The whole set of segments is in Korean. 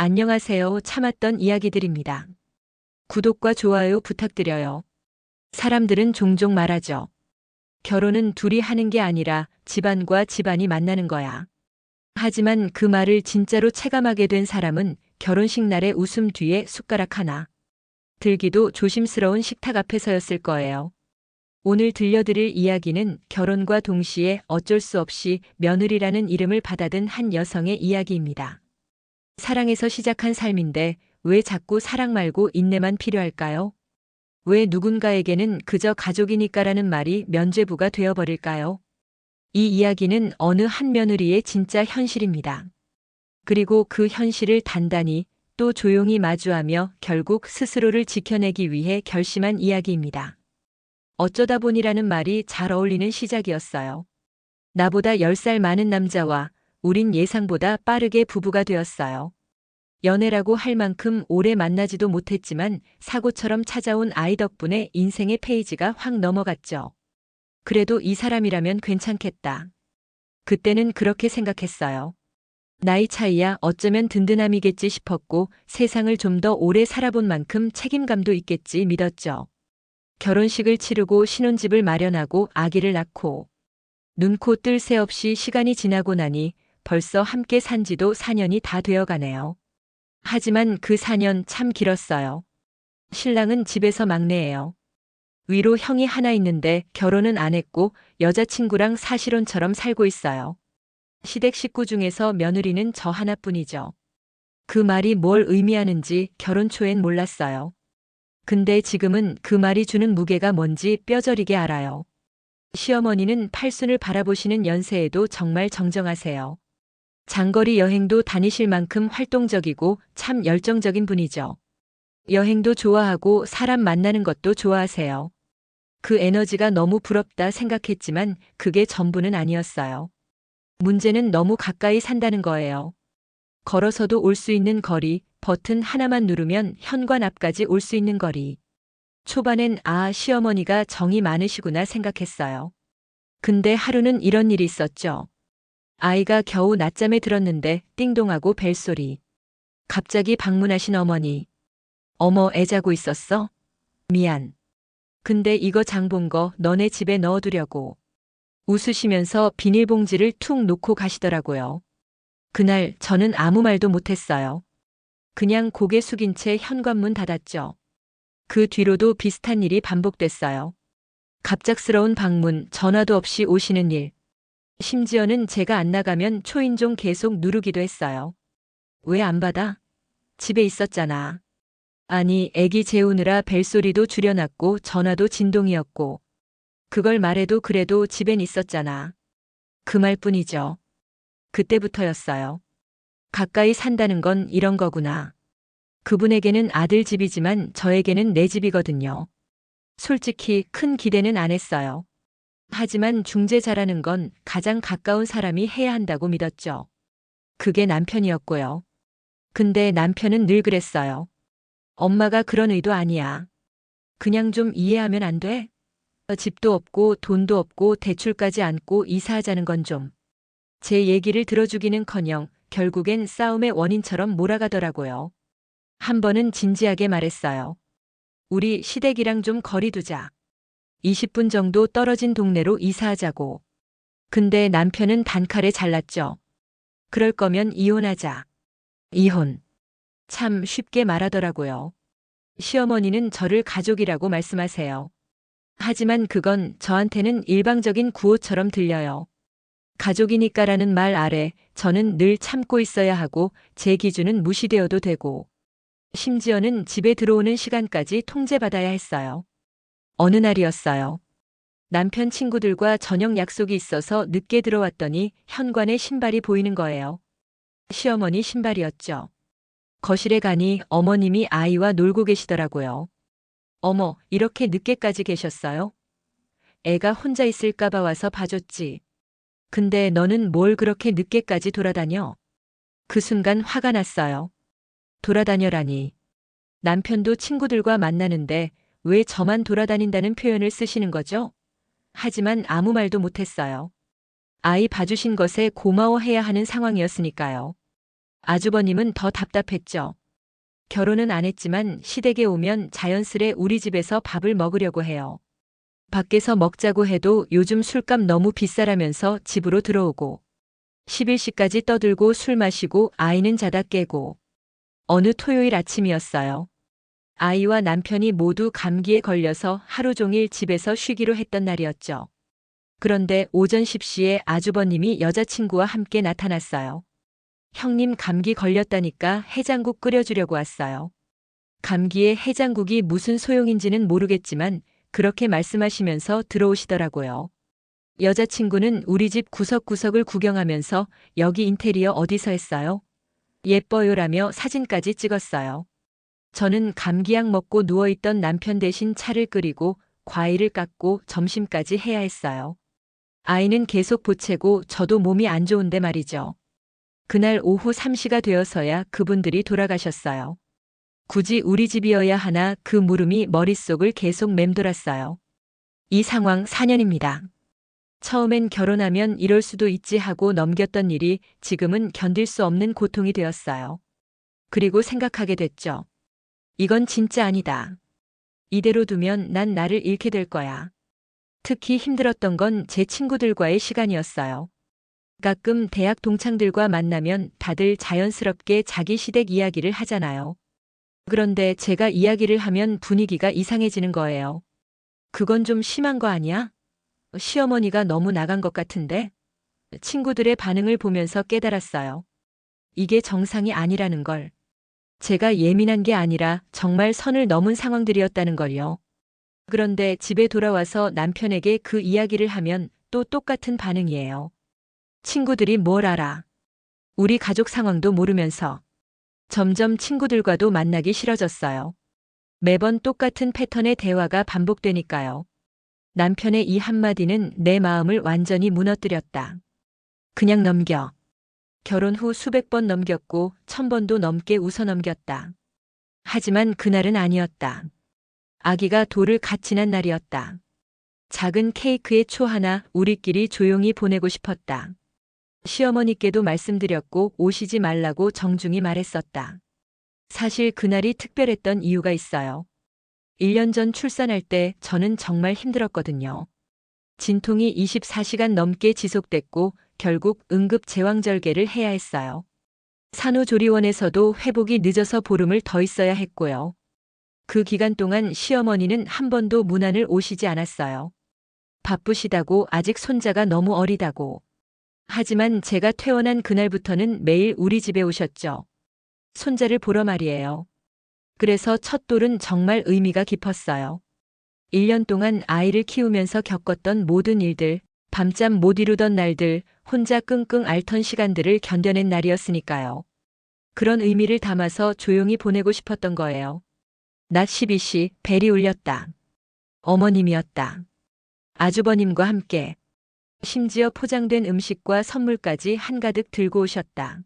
안녕하세요. 참았던 이야기들입니다. 구독과 좋아요 부탁드려요. 사람들은 종종 말하죠. 결혼은 둘이 하는 게 아니라 집안과 집안이 만나는 거야. 하지만 그 말을 진짜로 체감하게 된 사람은 결혼식 날의 웃음 뒤에 숟가락 하나. 들기도 조심스러운 식탁 앞에서였을 거예요. 오늘 들려드릴 이야기는 결혼과 동시에 어쩔 수 없이 며느리라는 이름을 받아든 한 여성의 이야기입니다. 사랑에서 시작한 삶인데 왜 자꾸 사랑 말고 인내만 필요할까요? 왜 누군가에게는 그저 가족이니까라는 말이 면죄부가 되어버릴까요? 이 이야기는 어느 한 며느리의 진짜 현실입니다. 그리고 그 현실을 단단히 또 조용히 마주하며 결국 스스로를 지켜내기 위해 결심한 이야기입니다. 어쩌다 보니라는 말이 잘 어울리는 시작이었어요. 나보다 10살 많은 남자와 우린 예상보다 빠르게 부부가 되었어요. 연애라고 할 만큼 오래 만나지도 못했지만 사고처럼 찾아온 아이 덕분에 인생의 페이지가 확 넘어갔죠. 그래도 이 사람이라면 괜찮겠다. 그때는 그렇게 생각했어요. 나이 차이야 어쩌면 든든함이겠지 싶었고 세상을 좀 더 오래 살아본 만큼 책임감도 있겠지 믿었죠. 결혼식을 치르고 신혼집을 마련하고 아기를 낳고 눈코 뜰 새 없이 시간이 지나고 나니 벌써 함께 산 지도 4년이 다 되어 가네요. 하지만 그 4년 참 길었어요. 신랑은 집에서 막내예요. 위로 형이 하나 있는데 결혼은 안 했고 여자친구랑 사실혼처럼 살고 있어요. 시댁 식구 중에서 며느리는 저 하나뿐이죠. 그 말이 뭘 의미하는지 결혼 초엔 몰랐어요. 근데 지금은 그 말이 주는 무게가 뭔지 뼈저리게 알아요. 시어머니는 팔순을 바라보시는 연세에도 정말 정정하세요. 장거리 여행도 다니실 만큼 활동적이고 참 열정적인 분이죠. 여행도 좋아하고 사람 만나는 것도 좋아하세요. 그 에너지가 너무 부럽다 생각했지만 그게 전부는 아니었어요. 문제는 너무 가까이 산다는 거예요. 걸어서도 올 수 있는 거리, 버튼 하나만 누르면 현관 앞까지 올 수 있는 거리. 초반엔 아, 시어머니가 정이 많으시구나 생각했어요. 근데 하루는 이런 일이 있었죠. 아이가 겨우 낮잠에 들었는데 띵동하고 벨소리. 갑자기 방문하신 어머니. 어머, 애 자고 있었어? 미안. 근데 이거 장 본 거 너네 집에 넣어두려고. 웃으시면서 비닐봉지를 툭 놓고 가시더라고요. 그날 저는 아무 말도 못했어요. 그냥 고개 숙인 채 현관문 닫았죠. 그 뒤로도 비슷한 일이 반복됐어요. 갑작스러운 방문, 전화도 없이 오시는 일. 심지어는 제가 안 나가면 초인종 계속 누르기도 했어요. 왜 안 받아? 집에 있었잖아. 아니, 애기 재우느라 벨소리도 줄여놨고 전화도 진동이었고. 그걸 말해도 그래도 집엔 있었잖아. 그 말뿐이죠. 그때부터였어요. 가까이 산다는 건 이런 거구나. 그분에게는 아들 집이지만 저에게는 내 집이거든요. 솔직히 큰 기대는 안 했어요. 하지만 중재자라는 건 가장 가까운 사람이 해야 한다고 믿었죠. 그게 남편이었고요. 근데 남편은 늘 그랬어요. 엄마가 그런 의도 아니야. 그냥 좀 이해하면 안 돼? 집도 없고 돈도 없고 대출까지 안고 이사하자는 건 좀. 제 얘기를 들어주기는 커녕 결국엔 싸움의 원인처럼 몰아가더라고요. 한 번은 진지하게 말했어요. 우리 시댁이랑 좀 거리 두자. 20분 정도 떨어진 동네로 이사하자고. 근데 남편은 단칼에 잘랐죠. 그럴 거면 이혼하자. 이혼. 참 쉽게 말하더라고요. 시어머니는 저를 가족이라고 말씀하세요. 하지만 그건 저한테는 일방적인 구호처럼 들려요. 가족이니까라는 말 아래 저는 늘 참고 있어야 하고 제 기준은 무시되어도 되고 심지어는 집에 들어오는 시간까지 통제받아야 했어요. 어느 날이었어요. 남편 친구들과 저녁 약속이 있어서 늦게 들어왔더니 현관에 신발이 보이는 거예요. 시어머니 신발이었죠. 거실에 가니 어머님이 아이와 놀고 계시더라고요. 어머, 이렇게 늦게까지 계셨어요? 애가 혼자 있을까봐 와서 봐줬지. 근데 너는 뭘 그렇게 늦게까지 돌아다녀? 그 순간 화가 났어요. 돌아다녀라니. 남편도 친구들과 만나는데 왜 저만 돌아다닌다는 표현을 쓰시는 거죠? 하지만 아무 말도 못했어요. 아이 봐주신 것에 고마워해야 하는 상황이었으니까요. 아주버님은 더 답답했죠. 결혼은 안 했지만 시댁에 오면 자연스레 우리 집에서 밥을 먹으려고 해요. 밖에서 먹자고 해도 요즘 술값 너무 비싸라면서 집으로 들어오고 11시까지 떠들고 술 마시고 아이는 자다 깨고 어느 토요일 아침이었어요. 아이와 남편이 모두 감기에 걸려서 하루 종일 집에서 쉬기로 했던 날이었죠. 그런데 오전 10시에 아주버님이 여자친구와 함께 나타났어요. 형님 감기 걸렸다니까 해장국 끓여주려고 왔어요. 감기에 해장국이 무슨 소용인지는 모르겠지만 그렇게 말씀하시면서 들어오시더라고요. 여자친구는 우리 집 구석구석을 구경하면서 여기 인테리어 어디서 했어요? 예뻐요라며 사진까지 찍었어요. 저는 감기약 먹고 누워있던 남편 대신 차를 끓이고 과일을 깎고 점심까지 해야 했어요. 아이는 계속 보채고 저도 몸이 안 좋은데 말이죠. 그날 오후 3시가 되어서야 그분들이 돌아가셨어요. 굳이 우리 집이어야 하나 그 물음이 머릿속을 계속 맴돌았어요. 이 상황 4년입니다. 처음엔 결혼하면 이럴 수도 있지 하고 넘겼던 일이 지금은 견딜 수 없는 고통이 되었어요. 그리고 생각하게 됐죠. 이건 진짜 아니다. 이대로 두면 난 나를 잃게 될 거야. 특히 힘들었던 건 제 친구들과의 시간이었어요. 가끔 대학 동창들과 만나면 다들 자연스럽게 자기 시댁 이야기를 하잖아요. 그런데 제가 이야기를 하면 분위기가 이상해지는 거예요. 그건 좀 심한 거 아니야? 시어머니가 너무 나간 것 같은데? 친구들의 반응을 보면서 깨달았어요. 이게 정상이 아니라는 걸. 제가 예민한 게 아니라 정말 선을 넘은 상황들이었다는 걸요. 그런데 집에 돌아와서 남편에게 그 이야기를 하면 또 똑같은 반응이에요. 친구들이 뭘 알아. 우리 가족 상황도 모르면서 점점 친구들과도 만나기 싫어졌어요. 매번 똑같은 패턴의 대화가 반복되니까요. 남편의 이 한마디는 내 마음을 완전히 무너뜨렸다. 그냥 넘겨. 결혼 후 수백 번 넘겼고 천 번도 넘게 웃어 넘겼다. 하지만 그날은 아니었다. 아기가 돌을 갓 지난 날이었다. 작은 케이크의 초 하나 우리끼리 조용히 보내고 싶었다. 시어머니께도 말씀드렸고 오시지 말라고 정중히 말했었다. 사실 그날이 특별했던 이유가 있어요. 1년 전 출산할 때 저는 정말 힘들었거든요. 진통이 24시간 넘게 지속됐고 결국 응급 제왕절개를 해야 했어요. 산후조리원에서도 회복이 늦어서 보름을 더 있어야 했고요. 그 기간 동안 시어머니는 한 번도 문안을 오시지 않았어요. 바쁘시다고 아직 손자가 너무 어리다고. 하지만 제가 퇴원한 그날부터는 매일 우리 집에 오셨죠. 손자를 보러 말이에요. 그래서 첫 돌은 정말 의미가 깊었어요. 1년 동안 아이를 키우면서 겪었던 모든 일들, 밤잠 못 이루던 날들, 혼자 끙끙 앓던 시간들을 견뎌낸 날이었으니까요. 그런 의미를 담아서 조용히 보내고 싶었던 거예요. 낮 12시 벨이 울렸다. 어머님이었다. 아주버님과 함께. 심지어 포장된 음식과 선물까지 한가득 들고 오셨다.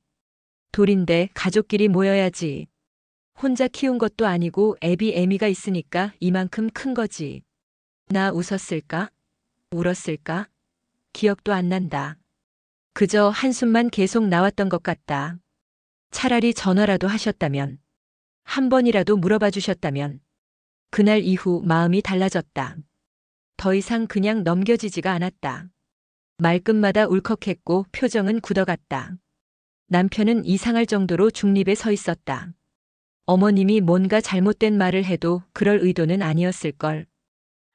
돌인데 가족끼리 모여야지. 혼자 키운 것도 아니고 애비 애미가 있으니까 이만큼 큰 거지. 나 웃었을까? 울었을까? 기억도 안 난다. 그저 한숨만 계속 나왔던 것 같다. 차라리 전화라도 하셨다면, 한 번이라도 물어봐 주셨다면, 그날 이후 마음이 달라졌다. 더 이상 그냥 넘겨지지가 않았다. 말끝마다 울컥했고 표정은 굳어갔다. 남편은 이상할 정도로 중립에 서 있었다. 어머님이 뭔가 잘못된 말을 해도 그럴 의도는 아니었을걸.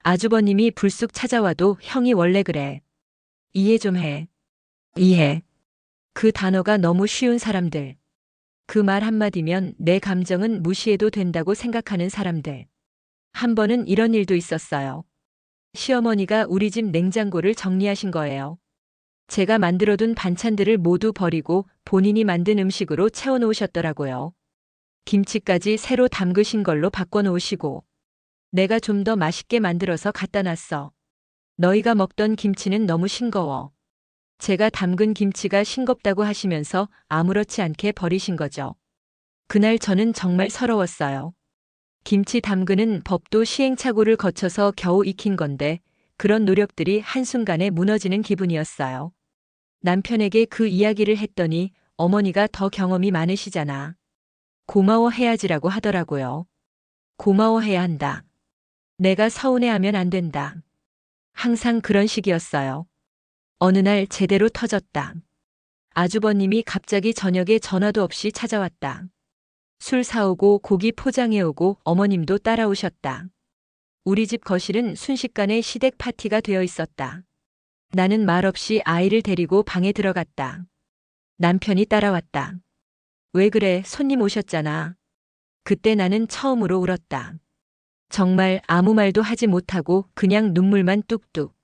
아주버님이 불쑥 찾아와도 형이 원래 그래. 이해 좀 해. 이해. 그 단어가 너무 쉬운 사람들. 그 말 한마디면 내 감정은 무시해도 된다고 생각하는 사람들. 한 번은 이런 일도 있었어요. 시어머니가 우리 집 냉장고를 정리하신 거예요. 제가 만들어둔 반찬들을 모두 버리고 본인이 만든 음식으로 채워놓으셨더라고요. 김치까지 새로 담그신 걸로 바꿔놓으시고 내가 좀 더 맛있게 만들어서 갖다 놨어. 너희가 먹던 김치는 너무 싱거워. 제가 담근 김치가 싱겁다고 하시면서 아무렇지 않게 버리신 거죠. 그날 저는 정말 서러웠어요. 김치 담그는 법도 시행착오를 거쳐서 겨우 익힌 건데 그런 노력들이 한순간에 무너지는 기분이었어요. 남편에게 그 이야기를 했더니 어머니가 더 경험이 많으시잖아. 고마워해야지라고 하더라고요. 고마워해야 한다. 내가 서운해하면 안 된다. 항상 그런 식이었어요. 어느 날 제대로 터졌다. 아주버님이 갑자기 저녁에 전화도 없이 찾아왔다. 술 사오고 고기 포장해오고 어머님도 따라오셨다. 우리 집 거실은 순식간에 시댁 파티가 되어 있었다. 나는 말없이 아이를 데리고 방에 들어갔다. 남편이 따라왔다. 왜 그래, 손님 오셨잖아. 그때 나는 처음으로 울었다. 정말 아무 말도 하지 못하고 그냥 눈물만 뚝뚝.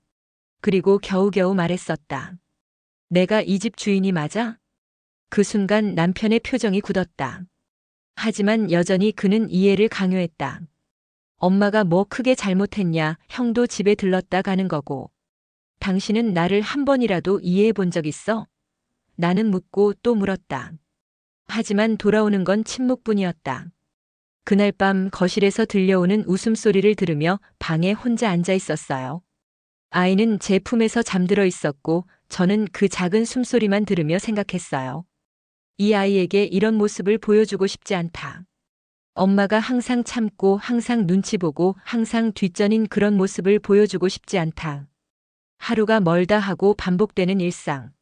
그리고 겨우겨우 말했었다. 내가 이 집 주인이 맞아? 그 순간 남편의 표정이 굳었다. 하지만 여전히 그는 이해를 강요했다. 엄마가 뭐 크게 잘못했냐, 형도 집에 들렀다 가는 거고. 당신은 나를 한 번이라도 이해해 본 적 있어? 나는 묻고 또 물었다. 하지만 돌아오는 건 침묵뿐이었다. 그날 밤 거실에서 들려오는 웃음소리를 들으며 방에 혼자 앉아 있었어요. 아이는 제 품에서 잠들어 있었고 저는 그 작은 숨소리만 들으며 생각했어요. 이 아이에게 이런 모습을 보여주고 싶지 않다. 엄마가 항상 참고 항상 눈치 보고 항상 뒷전인 그런 모습을 보여주고 싶지 않다. 하루가 멀다 하고 반복되는 일상.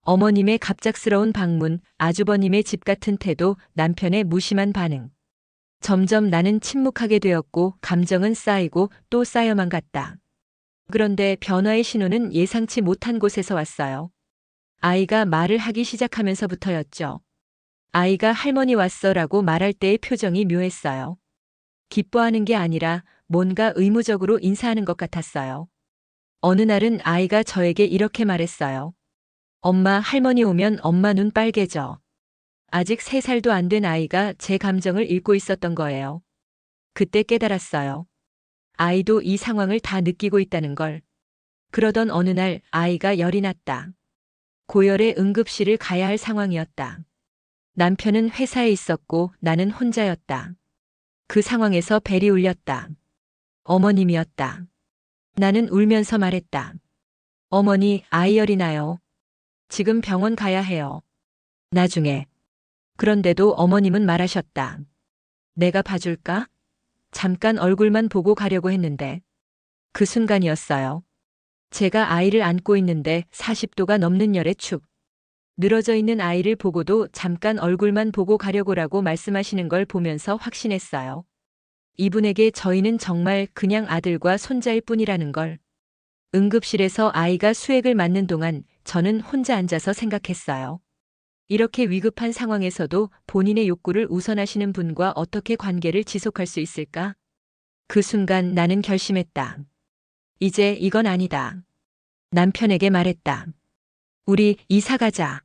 어머님의 갑작스러운 방문, 아주버님의 집 같은 태도, 남편의 무심한 반응. 점점 나는 침묵하게 되었고 감정은 쌓이고 또 쌓여만 갔다. 그런데 변화의 신호는 예상치 못한 곳에서 왔어요. 아이가 말을 하기 시작하면서부터였죠. 아이가 할머니 왔어라고 말할 때의 표정이 묘했어요. 기뻐하는 게 아니라 뭔가 의무적으로 인사하는 것 같았어요. 어느 날은 아이가 저에게 이렇게 말했어요. 엄마 할머니 오면 엄마 눈 빨개져. 아직 세 살도 안 된 아이가 제 감정을 읽고 있었던 거예요. 그때 깨달았어요. 아이도 이 상황을 다 느끼고 있다는 걸. 그러던 어느 날 아이가 열이 났다. 고열의 응급실을 가야 할 상황이었다. 남편은 회사에 있었고 나는 혼자였다. 그 상황에서 벨이 울렸다. 어머님이었다. 나는 울면서 말했다. 어머니, 아이 열이 나요. 지금 병원 가야 해요. 나중에. 그런데도 어머님은 말하셨다. 내가 봐줄까? 잠깐 얼굴만 보고 가려고 했는데. 그 순간이었어요. 제가 아이를 안고 있는데 40도가 넘는 열의 축. 늘어져 있는 아이를 보고도 잠깐 얼굴만 보고 가려고라고 말씀하시는 걸 보면서 확신했어요. 이분에게 저희는 정말 그냥 아들과 손자일 뿐이라는 걸. 응급실에서 아이가 수액을 맞는 동안 저는 혼자 앉아서 생각했어요. 이렇게 위급한 상황에서도 본인의 욕구를 우선하시는 분과 어떻게 관계를 지속할 수 있을까? 그 순간 나는 결심했다. 이제 이건 아니다. 남편에게 말했다. 우리 이사 가자.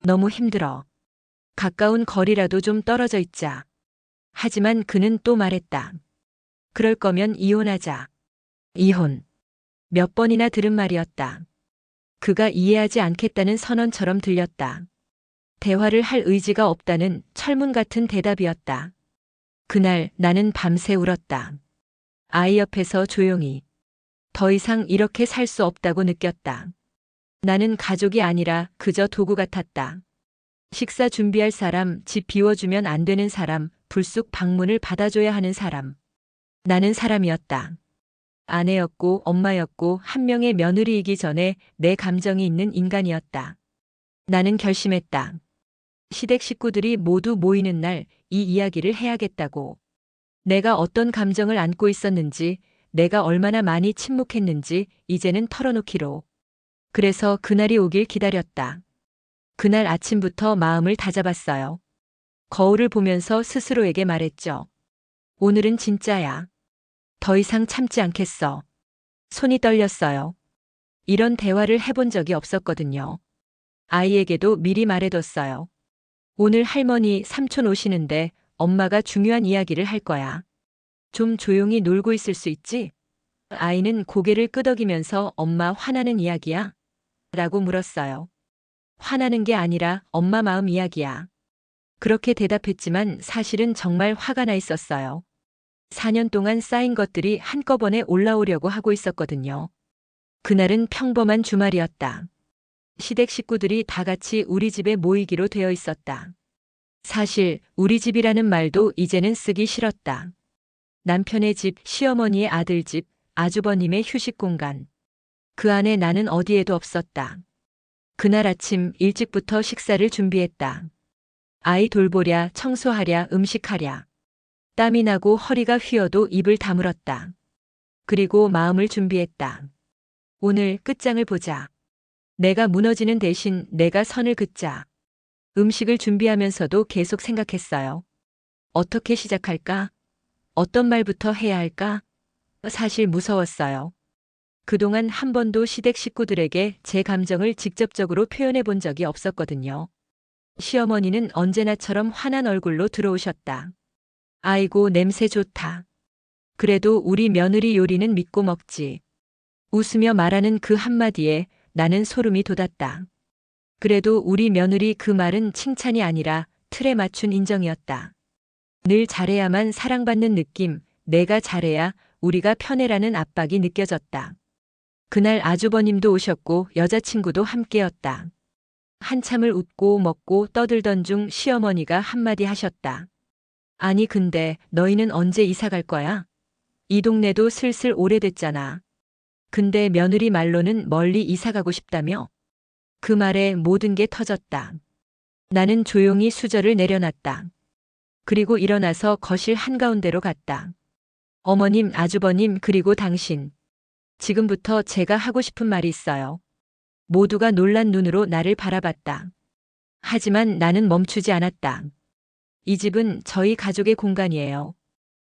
너무 힘들어. 가까운 거리라도 좀 떨어져 있자. 하지만 그는 또 말했다. 그럴 거면 이혼하자. 이혼. 몇 번이나 들은 말이었다. 그가 이해하지 않겠다는 선언처럼 들렸다. 대화를 할 의지가 없다는 철문 같은 대답이었다. 그날 나는 밤새 울었다. 아이 옆에서 조용히. 더 이상 이렇게 살 수 없다고 느꼈다. 나는 가족이 아니라 그저 도구 같았다. 식사 준비할 사람, 집 비워주면 안 되는 사람, 불쑥 방문을 받아줘야 하는 사람. 나는 사람이었다. 아내였고 엄마였고 한 명의 며느리이기 전에 내 감정이 있는 인간이었다. 나는 결심했다. 시댁 식구들이 모두 모이는 날 이 이야기를 해야겠다고. 내가 어떤 감정을 안고 있었는지, 내가 얼마나 많이 침묵했는지 이제는 털어놓기로. 그래서 그날이 오길 기다렸다. 그날 아침부터 마음을 다잡았어요. 거울을 보면서 스스로에게 말했죠. 오늘은 진짜야. 더 이상 참지 않겠어. 손이 떨렸어요. 이런 대화를 해본 적이 없었거든요. 아이에게도 미리 말해뒀어요. 오늘 할머니, 삼촌 오시는데 엄마가 중요한 이야기를 할 거야. 좀 조용히 놀고 있을 수 있지? 아이는 고개를 끄덕이면서 엄마 화나는 이야기야? 라고 물었어요. 화나는 게 아니라 엄마 마음 이야기야. 그렇게 대답했지만 사실은 정말 화가 나 있었어요. 4년 동안 쌓인 것들이 한꺼번에 올라오려고 하고 있었거든요. 그날은 평범한 주말이었다. 시댁 식구들이 다 같이 우리 집에 모이기로 되어 있었다. 사실 우리 집이라는 말도 이제는 쓰기 싫었다. 남편의 집, 시어머니의 아들 집, 아주버님의 휴식 공간. 그 안에 나는 어디에도 없었다. 그날 아침 일찍부터 식사를 준비했다. 아이 돌보랴, 청소하랴, 음식하랴. 땀이 나고 허리가 휘어도 입을 다물었다. 그리고 마음을 준비했다. 오늘 끝장을 보자. 내가 무너지는 대신 내가 선을 긋자. 음식을 준비하면서도 계속 생각했어요. 어떻게 시작할까? 어떤 말부터 해야 할까? 사실 무서웠어요. 그동안 한 번도 시댁 식구들에게 제 감정을 직접적으로 표현해 본 적이 없었거든요. 시어머니는 언제나처럼 환한 얼굴로 들어오셨다. 아이고, 냄새 좋다. 그래도 우리 며느리 요리는 믿고 먹지. 웃으며 말하는 그 한마디에 나는 소름이 돋았다. 그래도 우리 며느리 그 말은 칭찬이 아니라 틀에 맞춘 인정이었다. 늘 잘해야만 사랑받는 느낌, 내가 잘해야 우리가 편해라는 압박이 느껴졌다. 그날 아주버님도 오셨고 여자친구도 함께였다. 한참을 웃고 먹고 떠들던 중 시어머니가 한마디 하셨다. 아니 근데 너희는 언제 이사 갈 거야? 이 동네도 슬슬 오래됐잖아. 근데 며느리 말로는 멀리 이사 가고 싶다며? 그 말에 모든 게 터졌다. 나는 조용히 수저를 내려놨다. 그리고 일어나서 거실 한가운데로 갔다. 어머님, 아주버님, 그리고 당신. 지금부터 제가 하고 싶은 말이 있어요. 모두가 놀란 눈으로 나를 바라봤다. 하지만 나는 멈추지 않았다. 이 집은 저희 가족의 공간이에요.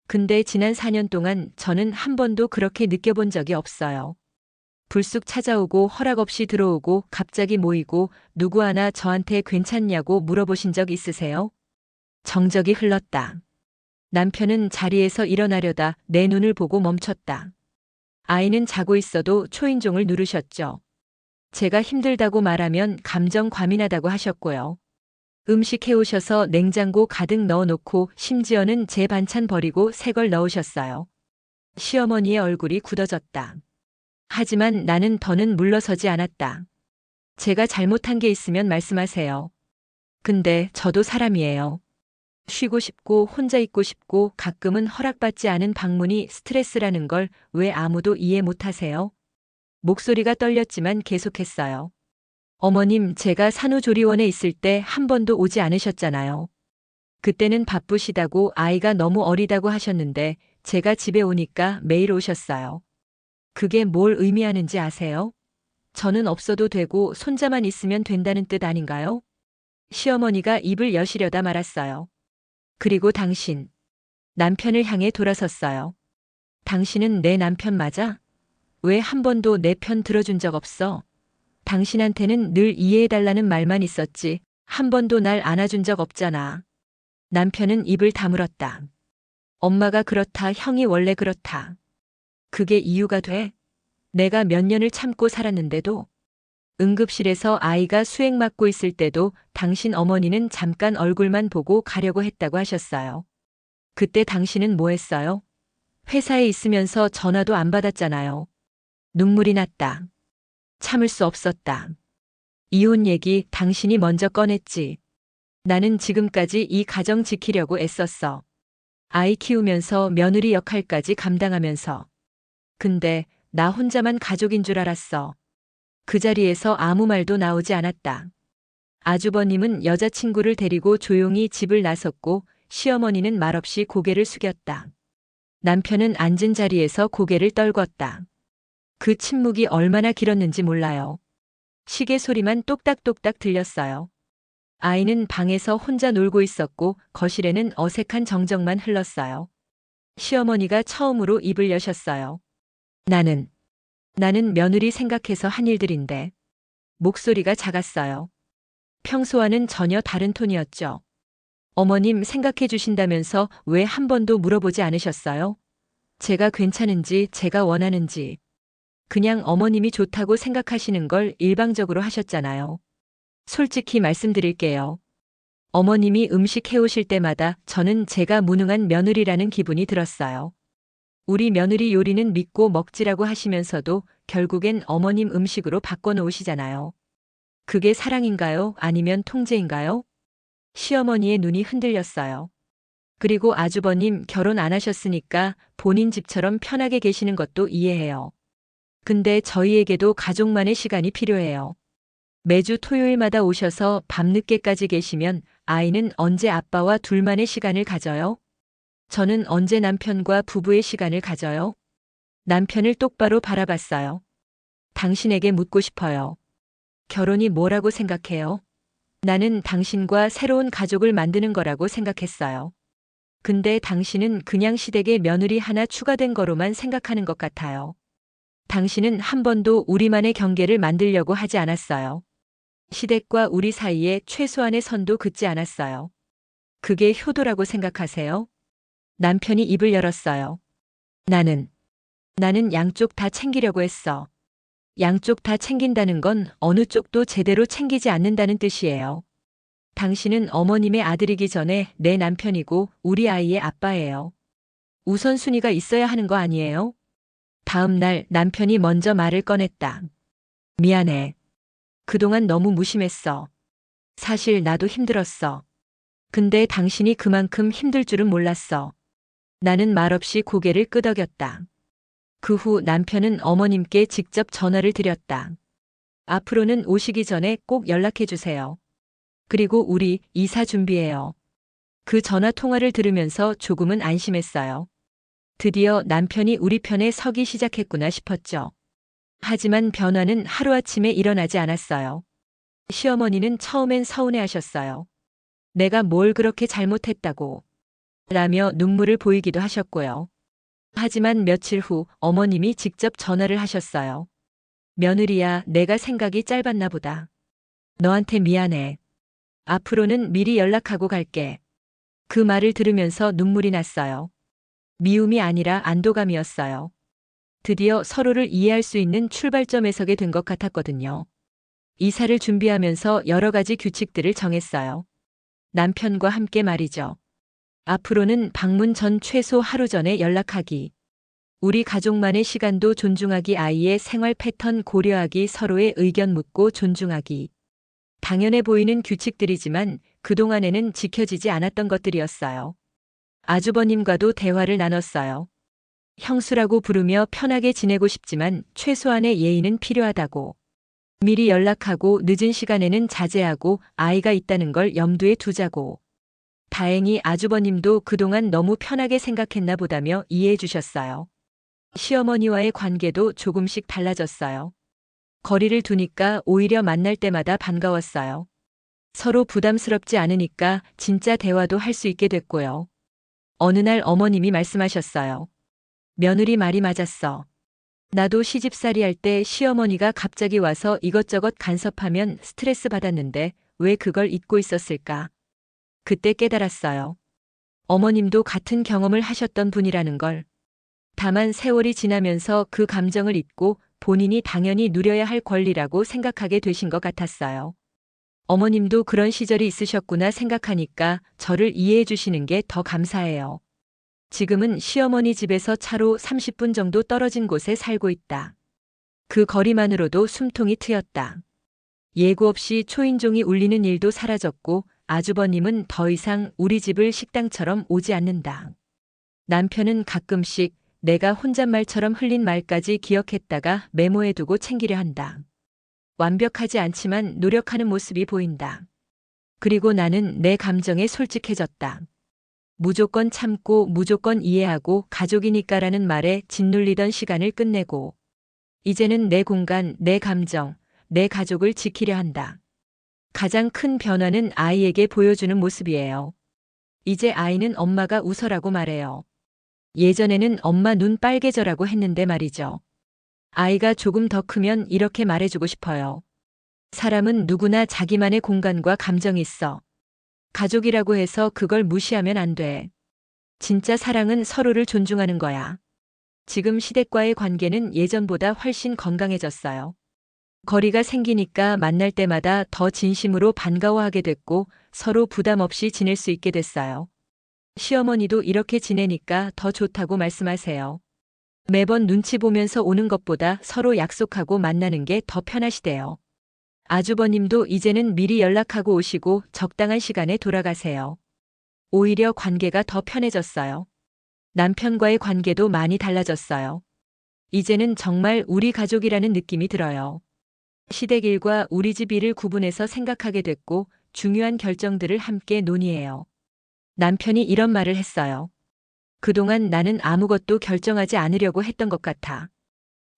근데 지난 4년 동안 저는 한 번도 그렇게 느껴본 적이 없어요. 불쑥 찾아오고 허락 없이 들어오고 갑자기 모이고 누구 하나 저한테 괜찮냐고 물어보신 적 있으세요? 정적이 흘렀다. 남편은 자리에서 일어나려다 내 눈을 보고 멈췄다. 아이는 자고 있어도 초인종을 누르셨죠. 제가 힘들다고 말하면 감정 과민하다고 하셨고요. 음식 해오셔서 냉장고 가득 넣어놓고 심지어는 제 반찬 버리고 새 걸 넣으셨어요. 시어머니의 얼굴이 굳어졌다. 하지만 나는 더는 물러서지 않았다. 제가 잘못한 게 있으면 말씀하세요. 근데 저도 사람이에요. 쉬고 싶고 혼자 있고 싶고 가끔은 허락받지 않은 방문이 스트레스라는 걸 왜 아무도 이해 못 하세요? 목소리가 떨렸지만 계속했어요. 어머님, 제가 산후조리원에 있을 때 한 번도 오지 않으셨잖아요. 그때는 바쁘시다고 아이가 너무 어리다고 하셨는데 제가 집에 오니까 매일 오셨어요. 그게 뭘 의미하는지 아세요? 저는 없어도 되고 손자만 있으면 된다는 뜻 아닌가요? 시어머니가 입을 여시려다 말았어요. 그리고 당신. 남편을 향해 돌아섰어요. 당신은 내 남편 맞아? 왜 한 번도 내 편 들어준 적 없어? 당신한테는 늘 이해해달라는 말만 있었지, 한 번도 날 안아준 적 없잖아. 남편은 입을 다물었다. 엄마가 그렇다, 형이 원래 그렇다. 그게 이유가 돼? 내가 몇 년을 참고 살았는데도 응급실에서 아이가 수액 맞고 있을 때도 당신 어머니는 잠깐 얼굴만 보고 가려고 했다고 하셨어요. 그때 당신은 뭐 했어요? 회사에 있으면서 전화도 안 받았잖아요. 눈물이 났다. 참을 수 없었다. 이혼 얘기 당신이 먼저 꺼냈지. 나는 지금까지 이 가정 지키려고 애썼어. 아이 키우면서 며느리 역할까지 감당하면서. 근데 나 혼자만 가족인 줄 알았어. 그 자리에서 아무 말도 나오지 않았다. 아주버님은 여자친구를 데리고 조용히 집을 나섰고 시어머니는 말없이 고개를 숙였다. 남편은 앉은 자리에서 고개를 떨궜다. 그 침묵이 얼마나 길었는지 몰라요. 시계 소리만 똑딱똑딱 들렸어요. 아이는 방에서 혼자 놀고 있었고 거실에는 어색한 정적만 흘렀어요. 시어머니가 처음으로 입을 여셨어요. 나는, 나는 며느리 생각해서 한 일들인데. 목소리가 작았어요. 평소와는 전혀 다른 톤이었죠. 어머님 생각해 주신다면서 왜 한 번도 물어보지 않으셨어요? 제가 괜찮은지, 제가 원하는지. 그냥 어머님이 좋다고 생각하시는 걸 일방적으로 하셨잖아요. 솔직히 말씀드릴게요. 어머님이 음식 해오실 때마다 저는 제가 무능한 며느리라는 기분이 들었어요. 우리 며느리 요리는 믿고 먹지라고 하시면서도 결국엔 어머님 음식으로 바꿔놓으시잖아요. 그게 사랑인가요? 아니면 통제인가요? 시어머니의 눈이 흔들렸어요. 그리고 아주버님 결혼 안 하셨으니까 본인 집처럼 편하게 계시는 것도 이해해요. 근데 저희에게도 가족만의 시간이 필요해요. 매주 토요일마다 오셔서 밤늦게까지 계시면 아이는 언제 아빠와 둘만의 시간을 가져요? 저는 언제 남편과 부부의 시간을 가져요? 남편을 똑바로 바라봤어요. 당신에게 묻고 싶어요. 결혼이 뭐라고 생각해요? 나는 당신과 새로운 가족을 만드는 거라고 생각했어요. 근데 당신은 그냥 시댁에 며느리 하나 추가된 거로만 생각하는 것 같아요. 당신은 한 번도 우리만의 경계를 만들려고 하지 않았어요. 시댁과 우리 사이에 최소한의 선도 긋지 않았어요. 그게 효도라고 생각하세요? 남편이 입을 열었어요. 나는, 나는 양쪽 다 챙기려고 했어. 양쪽 다 챙긴다는 건 어느 쪽도 제대로 챙기지 않는다는 뜻이에요. 당신은 어머님의 아들이기 전에 내 남편이고 우리 아이의 아빠예요. 우선순위가 있어야 하는 거 아니에요? 다음 날 남편이 먼저 말을 꺼냈다. 미안해. 그동안 너무 무심했어. 사실 나도 힘들었어. 근데 당신이 그만큼 힘들 줄은 몰랐어. 나는 말없이 고개를 끄덕였다. 그 후 남편은 어머님께 직접 전화를 드렸다. 앞으로는 오시기 전에 꼭 연락해 주세요. 그리고 우리 이사 준비해요. 그 전화 통화를 들으면서 조금은 안심했어요. 드디어 남편이 우리 편에 서기 시작했구나 싶었죠. 하지만 변화는 하루아침에 일어나지 않았어요. 시어머니는 처음엔 서운해 하셨어요. 내가 뭘 그렇게 잘못했다고. 라며 눈물을 보이기도 하셨고요. 하지만 며칠 후 어머님이 직접 전화를 하셨어요. 며느리야, 내가 생각이 짧았나 보다. 너한테 미안해. 앞으로는 미리 연락하고 갈게. 그 말을 들으면서 눈물이 났어요. 미움이 아니라 안도감이었어요. 드디어 서로를 이해할 수 있는 출발점에 서게 된 것 같았거든요. 이사를 준비하면서 여러 가지 규칙들을 정했어요. 남편과 함께 말이죠. 앞으로는 방문 전 최소 하루 전에 연락하기. 우리 가족만의 시간도 존중하기 아이의 생활 패턴 고려하기 서로의 의견 묻고 존중하기. 당연해 보이는 규칙들이지만 그동안에는 지켜지지 않았던 것들이었어요. 아주버님과도 대화를 나눴어요. 형수라고 부르며 편하게 지내고 싶지만 최소한의 예의는 필요하다고. 미리 연락하고 늦은 시간에는 자제하고 아이가 있다는 걸 염두에 두자고. 다행히 아주버님도 그동안 너무 편하게 생각했나 보다며 이해해 주셨어요. 시어머니와의 관계도 조금씩 달라졌어요. 거리를 두니까 오히려 만날 때마다 반가웠어요. 서로 부담스럽지 않으니까 진짜 대화도 할 수 있게 됐고요. 어느 날 어머님이 말씀하셨어요. 며느리 말이 맞았어. 나도 시집살이 할 때 시어머니가 갑자기 와서 이것저것 간섭하면 스트레스 받았는데 왜 그걸 잊고 있었을까? 그때 깨달았어요. 어머님도 같은 경험을 하셨던 분이라는 걸. 다만 세월이 지나면서 그 감정을 잊고 본인이 당연히 누려야 할 권리라고 생각하게 되신 것 같았어요. 어머님도 그런 시절이 있으셨구나 생각하니까 저를 이해해 주시는 게 더 감사해요. 지금은 시어머니 집에서 차로 30분 정도 떨어진 곳에 살고 있다. 그 거리만으로도 숨통이 트였다. 예고 없이 초인종이 울리는 일도 사라졌고 아주버님은 더 이상 우리 집을 식당처럼 오지 않는다. 남편은 가끔씩 내가 혼잣말처럼 흘린 말까지 기억했다가 메모해두고 챙기려 한다. 완벽하지 않지만 노력하는 모습이 보인다. 그리고 나는 내 감정에 솔직해졌다. 무조건 참고 무조건 이해하고 가족이니까라는 말에 짓눌리던 시간을 끝내고 이제는 내 공간, 내 감정, 내 가족을 지키려 한다. 가장 큰 변화는 아이에게 보여주는 모습이에요. 이제 아이는 엄마가 웃어라고 말해요. 예전에는 엄마 눈 빨개져라고 했는데 말이죠. 아이가 조금 더 크면 이렇게 말해주고 싶어요. 사람은 누구나 자기만의 공간과 감정이 있어. 가족이라고 해서 그걸 무시하면 안 돼. 진짜 사랑은 서로를 존중하는 거야. 지금 시댁과의 관계는 예전보다 훨씬 건강해졌어요. 거리가 생기니까 만날 때마다 더 진심으로 반가워하게 됐고 서로 부담 없이 지낼 수 있게 됐어요. 시어머니도 이렇게 지내니까 더 좋다고 말씀하세요. 매번 눈치 보면서 오는 것보다 서로 약속하고 만나는 게 더 편하시대요. 아주버님도 이제는 미리 연락하고 오시고 적당한 시간에 돌아가세요. 오히려 관계가 더 편해졌어요. 남편과의 관계도 많이 달라졌어요. 이제는 정말 우리 가족이라는 느낌이 들어요. 시댁 일과 우리 집 일을 구분해서 생각하게 됐고 중요한 결정들을 함께 논의해요. 남편이 이런 말을 했어요. 그동안 나는 아무것도 결정하지 않으려고 했던 것 같아.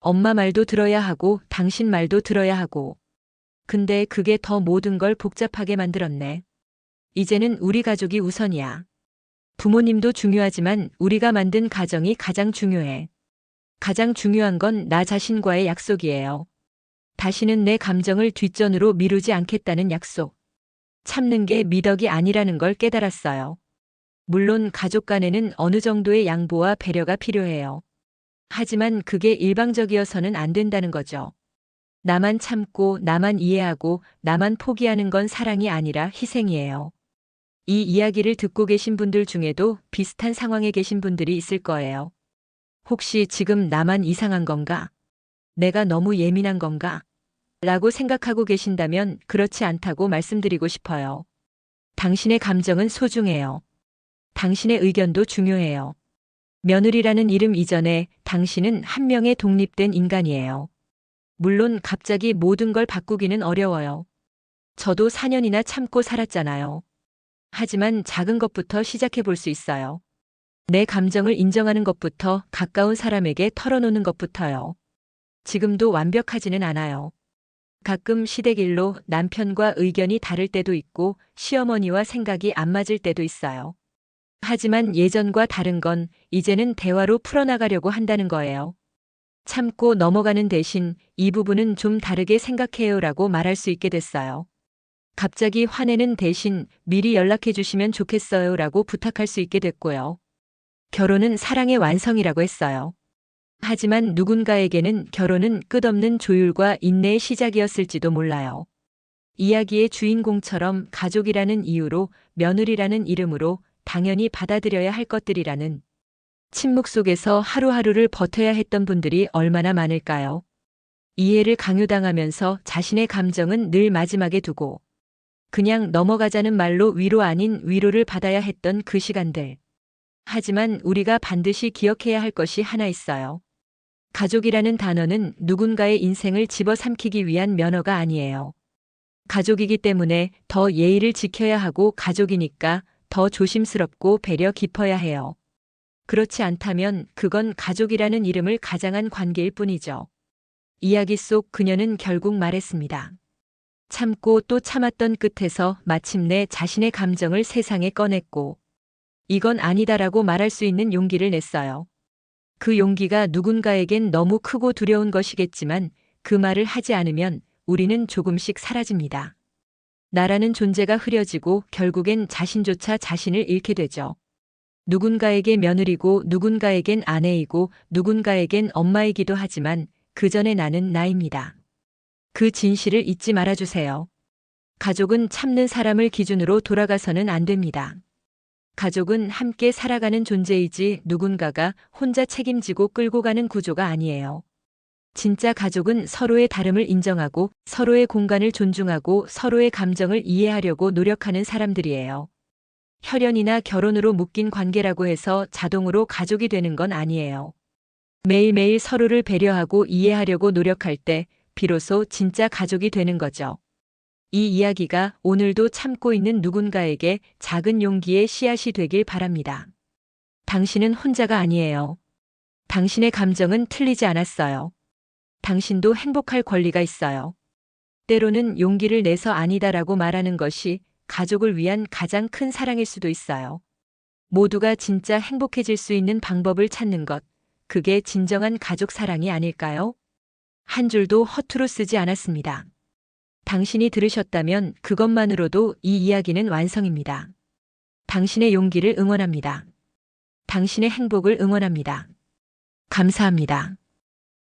엄마 말도 들어야 하고 당신 말도 들어야 하고. 근데 그게 더 모든 걸 복잡하게 만들었네. 이제는 우리 가족이 우선이야. 부모님도 중요하지만 우리가 만든 가정이 가장 중요해. 가장 중요한 건 나 자신과의 약속이에요. 다시는 내 감정을 뒷전으로 미루지 않겠다는 약속. 참는 게 미덕이 아니라는 걸 깨달았어요. 물론 가족 간에는 어느 정도의 양보와 배려가 필요해요. 하지만 그게 일방적이어서는 안 된다는 거죠. 나만 참고, 나만 이해하고, 나만 포기하는 건 사랑이 아니라 희생이에요. 이 이야기를 듣고 계신 분들 중에도 비슷한 상황에 계신 분들이 있을 거예요. 혹시 지금 나만 이상한 건가? 내가 너무 예민한 건가? 라고 생각하고 계신다면 그렇지 않다고 말씀드리고 싶어요. 당신의 감정은 소중해요. 당신의 의견도 중요해요. 며느리라는 이름 이전에 당신은 한 명의 독립된 인간이에요. 물론 갑자기 모든 걸 바꾸기는 어려워요. 저도 4년이나 참고 살았잖아요. 하지만 작은 것부터 시작해 볼 수 있어요. 내 감정을 인정하는 것부터 가까운 사람에게 털어놓는 것부터요. 지금도 완벽하지는 않아요. 가끔 시댁 일로 남편과 의견이 다를 때도 있고 시어머니와 생각이 안 맞을 때도 있어요. 하지만 예전과 다른 건 이제는 대화로 풀어나가려고 한다는 거예요. 참고 넘어가는 대신 이 부분은 좀 다르게 생각해요 라고 말할 수 있게 됐어요. 갑자기 화내는 대신 미리 연락해 주시면 좋겠어요 라고 부탁할 수 있게 됐고요. 결혼은 사랑의 완성이라고 했어요. 하지만 누군가에게는 결혼은 끝없는 조율과 인내의 시작이었을지도 몰라요. 이야기의 주인공처럼 가족이라는 이유로 며느리라는 이름으로 당연히 받아들여야 할 것들이라는 침묵 속에서 하루하루를 버텨야 했던 분들이 얼마나 많을까요? 이해를 강요당하면서 자신의 감정은 늘 마지막에 두고 그냥 넘어가자는 말로 위로 아닌 위로를 받아야 했던 그 시간들. 하지만 우리가 반드시 기억해야 할 것이 하나 있어요. 가족이라는 단어는 누군가의 인생을 집어삼키기 위한 면허가 아니에요. 가족이기 때문에 더 예의를 지켜야 하고 가족이니까 더 조심스럽고 배려 깊어야 해요. 그렇지 않다면 그건 가족이라는 이름을 가장한 관계일 뿐이죠. 이야기 속 그녀는 결국 말했습니다. 참고 또 참았던 끝에서 마침내 자신의 감정을 세상에 꺼냈고, 이건 아니다라고 말할 수 있는 용기를 냈어요. 그 용기가 누군가에겐 너무 크고 두려운 것이겠지만 그 말을 하지 않으면 우리는 조금씩 사라집니다. 나라는 존재가 흐려지고 결국엔 자신조차 자신을 잃게 되죠. 누군가에게 며느리고 누군가에겐 아내이고 누군가에겐 엄마이기도 하지만 그 전에 나는 나입니다. 그 진실을 잊지 말아주세요. 가족은 참는 사람을 기준으로 돌아가서는 안 됩니다. 가족은 함께 살아가는 존재이지 누군가가 혼자 책임지고 끌고 가는 구조가 아니에요. 진짜 가족은 서로의 다름을 인정하고 서로의 공간을 존중하고 서로의 감정을 이해하려고 노력하는 사람들이에요. 혈연이나 결혼으로 묶인 관계라고 해서 자동으로 가족이 되는 건 아니에요. 매일매일 서로를 배려하고 이해하려고 노력할 때 비로소 진짜 가족이 되는 거죠. 이 이야기가 오늘도 참고 있는 누군가에게 작은 용기의 씨앗이 되길 바랍니다. 당신은 혼자가 아니에요. 당신의 감정은 틀리지 않았어요. 당신도 행복할 권리가 있어요. 때로는 용기를 내서 아니다라고 말하는 것이 가족을 위한 가장 큰 사랑일 수도 있어요. 모두가 진짜 행복해질 수 있는 방법을 찾는 것, 그게 진정한 가족 사랑이 아닐까요? 한 줄도 허투루 쓰지 않았습니다. 당신이 들으셨다면 그것만으로도 이 이야기는 완성입니다. 당신의 용기를 응원합니다. 당신의 행복을 응원합니다. 감사합니다.